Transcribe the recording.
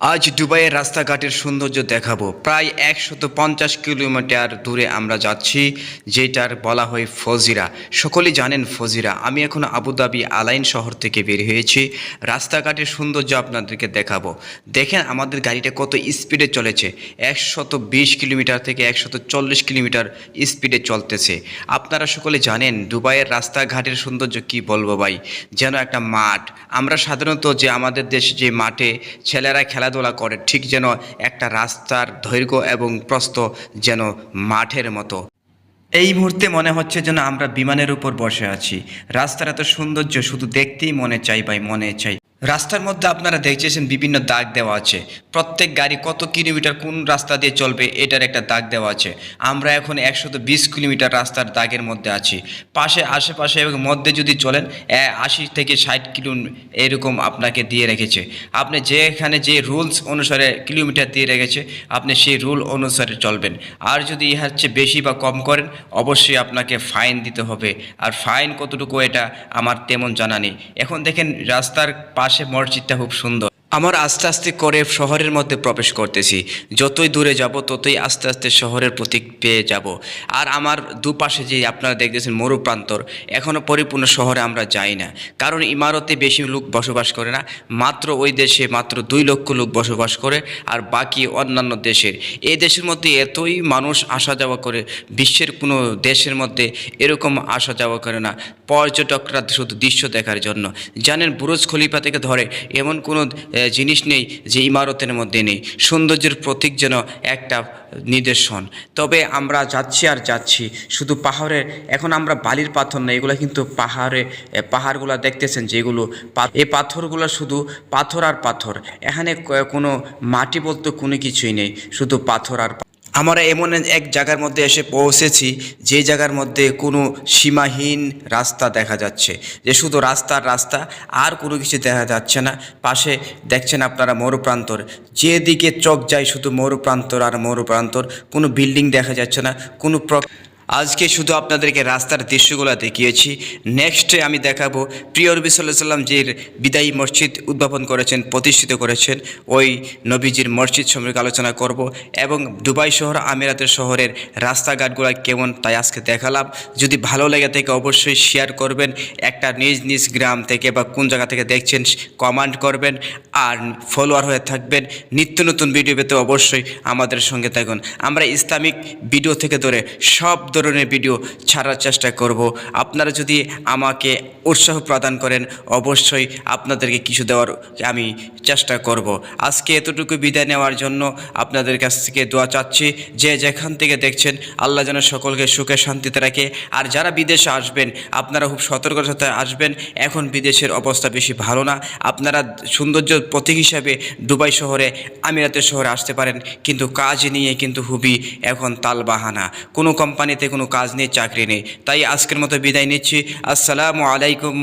আজ দুবাইয়ের রাস্তাঘাটের সৌন্দর্য দেখাবো। প্রায় একশত পঞ্চাশ কিলোমিটার দূরে আমরা যাচ্ছি, যেটার বলা হয় ফজিরা। সকলেই জানেন ফজিরা। আমি এখন আবুধাবি আলাইন শহর থেকে বের হয়েছি। রাস্তাঘাটের সৌন্দর্য আপনাদেরকে দেখাবো। দেখেন আমাদের গাড়িটা কত স্পিডে চলেছে। একশত বিশ কিলোমিটার থেকে একশত চল্লিশ কিলোমিটার স্পিডে চলতেছে। আপনারা সকলে জানেন দুবাইয়ের রাস্তাঘাটের সৌন্দর্য কি বলব ভাই? যেন একটা মাঠ। আমরা সাধারণত যে আমাদের দেশে যে মাঠে ছেলেরা খেলাধুলা করে, ঠিক যেন একটা রাস্তার দৈর্ঘ্য এবং প্রস্ত যেন মাঠের মতো। এই মুহূর্তে মনে হচ্ছে যেন আমরা বিমানের উপর বসে আছি। রাস্তার এত সৌন্দর্য শুধু দেখতেই মনে চাই ভাই, মনে চাই। রাস্তার মধ্যে আপনারা দেখছেন বিভিন্ন দাগ দেওয়া আছে। প্রত্যেক গাড়ি কত কিলোমিটার কোন রাস্তা দিয়ে চলবে এটার একটা দাগ দেওয়া আছে। আমরা এখন একশত বিশ কিলোমিটার রাস্তার দাগের মধ্যে আছি। পাশে, আশেপাশে এবং মধ্যে যদি চলেন আশি থেকে ষাট কিলো এরকম আপনাকে দিয়ে রেখেছে। আপনি যেখানে যে রুলস অনুসারে কিলোমিটার দিয়ে রেখেছে, আপনি সেই রুল অনুসারে চলবেন। আর যদি ইহার চেয়ে বেশি বা কম করেন, অবশ্যই আপনাকে ফাইন দিতে হবে। আর ফাইন কতটুকু এটা আমার তেমন জানা নেই। এখন দেখেন রাস্তার পাশে মসজিদটা খুব সুন্দর। আমার আস্তে আস্তে করে শহরের মধ্যে প্রবেশ করতেছি। যতই দূরে যাব, ততই আস্তে আস্তে শহরের প্রতীক পেয়ে যাব। আর আমার দুপাশে যে আপনারা দেখতেছেন মরু প্রান্তর এখনও পরিপূর্ণ শহরে আমরা যাই না। কারণ ইমারতে বেশি লোক বসবাস করে না, মাত্র ওই দেশে মাত্র দুই লক্ষ লোক বসবাস করে আর বাকি অন্যান্য দেশের এই দেশের মধ্যে এতই মানুষ আসা যাওয়া করে, বিশ্বের কোনো দেশের মধ্যে এরকম আসা যাওয়া করে না। পর্যটকরা শুধু দৃশ্য দেখার জন্য। জানেন বুরুজ খলিফা থেকে ধরে, এমন কোনো জিনিস নেই যে ইমারতের মধ্যে নেই। সৌন্দর্যের প্রতীক যেন একটা নিদর্শন। তবে আমরা যাচ্ছি আর যাচ্ছি। শুধু পাহাড়ে, এখন আমরা বালির পাথর না, এগুলো কিন্তু পাহাড়ে পাহাড়গুলো দেখতেছেন যেগুলো এই পাথরগুলো শুধু পাথর আর পাথর। এখানে কোনো মাটি বলতে কোনো কিছুই নেই। শুধু পাথর আর আমরা এমন এক জায়গার মধ্যে এসে পৌঁছেছি, যে জায়গার মধ্যে কোনো সীমাহীন রাস্তা দেখা যাচ্ছে। যে শুধু রাস্তার রাস্তা, আর কোনো কিছু দেখা যাচ্ছে না। পাশে দেখছেন আপনারা মরুপ্রান্তর। যেদিকে চোখ যায় শুধু মরুপ্রান্তর আর মরুপ্রান্তর। কোনো বিল্ডিং দেখা যাচ্ছে না। কোনো প্র আজকে শুধু আপনাদেরকে রাস্তার দৃশ্যগুলো দেখিয়েছি। নেক্সটে আমি দেখাবো প্রিয় রবি সাল্লাহ সাল্লাম যে বিদায়ী মসজিদ উদ্ভাবন করেছেন, প্রতিষ্ঠিত করেছেন, ওই নবীজির মসজিদ সম্পর্কে আলোচনা করব এবং দুবাই শহর, আমিরাতের শহরের রাস্তাঘাটগুলো কেমন তাই আজকে দেখালাম। যদি ভালো লেগে থাকে অবশ্যই শেয়ার করবেন, একটা নিজ নিজ গ্রাম থেকে বা কোন জায়গা থেকে দেখছেন কমেন্ট করবেন, আর ফলোয়ার হয়ে থাকবেন। নিত্য নতুন ভিডিও পেতে অবশ্যই আমাদের সঙ্গে থাকুন। আমরা ইসলামিক ভিডিও থেকে ধরে সব ধরনের ভিডিও ছাড়ার চেষ্টা করব। আপনারা যদি আমাকে উৎসাহ প্রদান করেন, অবশ্যই আপনাদেরকে কিছু দেওয়ার আমি চেষ্টা করব। আজকে এতটুকু বিদায় নেওয়ার জন্য আপনাদের কাছ থেকে দোয়া চাচ্ছি, যে যেখান থেকে দেখছেন, আল্লাহ যেন সকলকে সুখে শান্তিতে রাখে। আর যারা বিদেশে আসবেন, আপনারা খুব সতর্কতার সাথে আসবেন, এখন বিদেশের অবস্থা বেশি ভালো না। আপনারা সৌন্দর্য প্রতীক হিসাবে দুবাই শহরে, আমিরাতের শহরে আসতে পারেন, কিন্তু কাজ নিয়ে কিন্তু খুবই এখন তালবাহানা। কোনো কোম্পানিতে কোনো কাজ নেই চাকরি নেই। তাই আজকের মতো বিদায় নিচ্ছি। আসসালামু আলাইকুম।